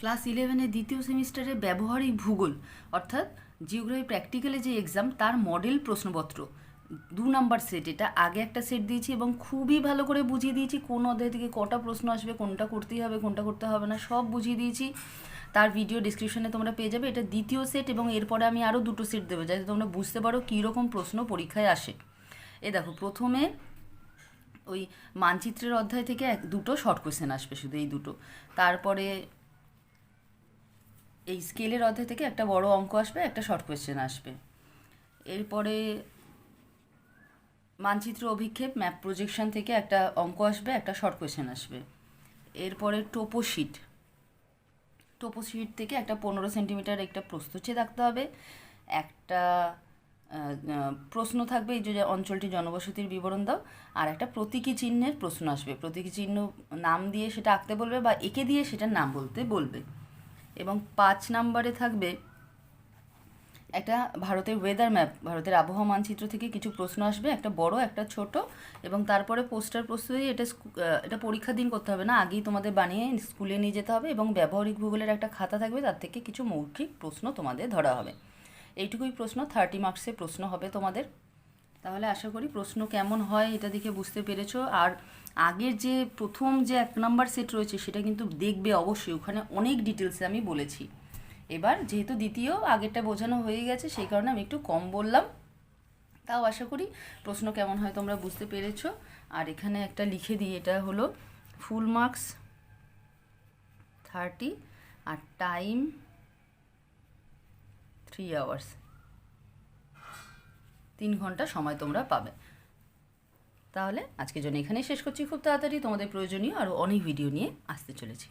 Class ইলেভেনের দ্বিতীয় সেমিস্টারে ব্যবহারিক ভূগোল, অর্থাৎ জিওগ্রাফি প্র্যাকটিক্যালে যে এক্সাম, তার মডেল প্রশ্নপত্র। দু নাম্বার সেট, এটা আগে একটা সেট দিয়েছি এবং খুবই ভালো করে বুঝিয়ে দিয়েছি, কোন অধ্যায় থেকে কটা প্রশ্ন আসবে, কোনটা করতেই হবে, কোনটা করতে হবে না, সব বুঝিয়ে দিয়েছি। তার ভিডিও ডিসক্রিপশনে তোমরা পেয়ে যাবে, এটা দ্বিতীয় সেট এবং এরপরে আমি আরও দুটো সেট দেবো, যাতে তোমরা বুঝতে পারো কীরকম প্রশ্ন পরীক্ষায় আসে। এ দেখো, প্রথমে ওই মানচিত্রের অধ্যায় থেকে এক, দুটো শর্ট কোয়েশ্চেন আসবে শুধু এই দুটো। তারপরে এই স্কেলের অধ্যায় থেকে একটা বড় অঙ্ক আসবে, একটা শর্ট কোয়েশ্চেন আসবে। এরপরে মানচিত্র অভিক্ষেপ ম্যাপ প্রজেকশন থেকে একটা অঙ্ক আসবে, একটা শর্ট কোয়েশ্চেন আসবে। এরপরে টোপো শিট টোপো শিট থেকে একটা পনেরো সেন্টিমিটার একটা প্রস্থচ্ছেদ আঁকতে হবে। একটা প্রশ্ন থাকবে, এই যে অঞ্চলটি জনবসতির বিবরণ দাও, আর একটা প্রতীকী চিহ্নের প্রশ্ন আসবে। প্রতীকী চিহ্ন নাম দিয়ে সেটা আঁকতে বলবে বা এঁকে দিয়ে সেটার নাম বলতে বলবে। এবং পাঁচ নাম্বারে থাকবে একটা ভারতের ওয়েদার ম্যাপ ভারতের আবহাওয়া মানচিত্র থেকে কিছু প্রশ্ন আসবে, একটা বড়, একটা ছোট, এবং তারপরে পোস্টার প্রস্তুতি এটা এটা পরীক্ষা দিন করতে হবে না, আগেই তোমাদের বানিয়ে স্কুলে নিয়ে যেতে হবে এবং ব্যবহারিক ভূগোলের একটা খাতা থাকবে, তার থেকে কিছু মৌখিক প্রশ্ন তোমাদের ধরা হবে। এইটুকুই প্রশ্ন থার্টি মার্কসের প্রশ্ন হবে তোমাদের। তাহলে আশা করি প্রশ্ন কেমন হয় এটা দেখে বুঝতে পেরেছ। আর আগের যে প্রথম যে এক নাম্বার সেট রয়েছে সেটা কিন্তু দেখবে অবশ্যই, ওখানে অনেক ডিটেলসে আমি বলেছি। এবার যেহেতু দ্বিতীয়, আগেরটা বোঝানো হয়ে গেছে, সেই কারণে আমি একটু কম বললাম। তাও আশা করি প্রশ্ন কেমন হয় তোমরা বুঝতে পেরেছ। আর এখানে একটা লিখে দিই, এটা হলো ফুল মার্কস থার্টি আর টাইম থ্রি আওয়ার্স তিন ঘণ্টা সময় তোমরা পাবে। তাহলে আজকের জন্য এখানেই শেষ করছি। খুব তাড়াতাড়ি তোমাদের প্রয়োজনীয় আরও অনেক ভিডিও নিয়ে আসতে চলেছি।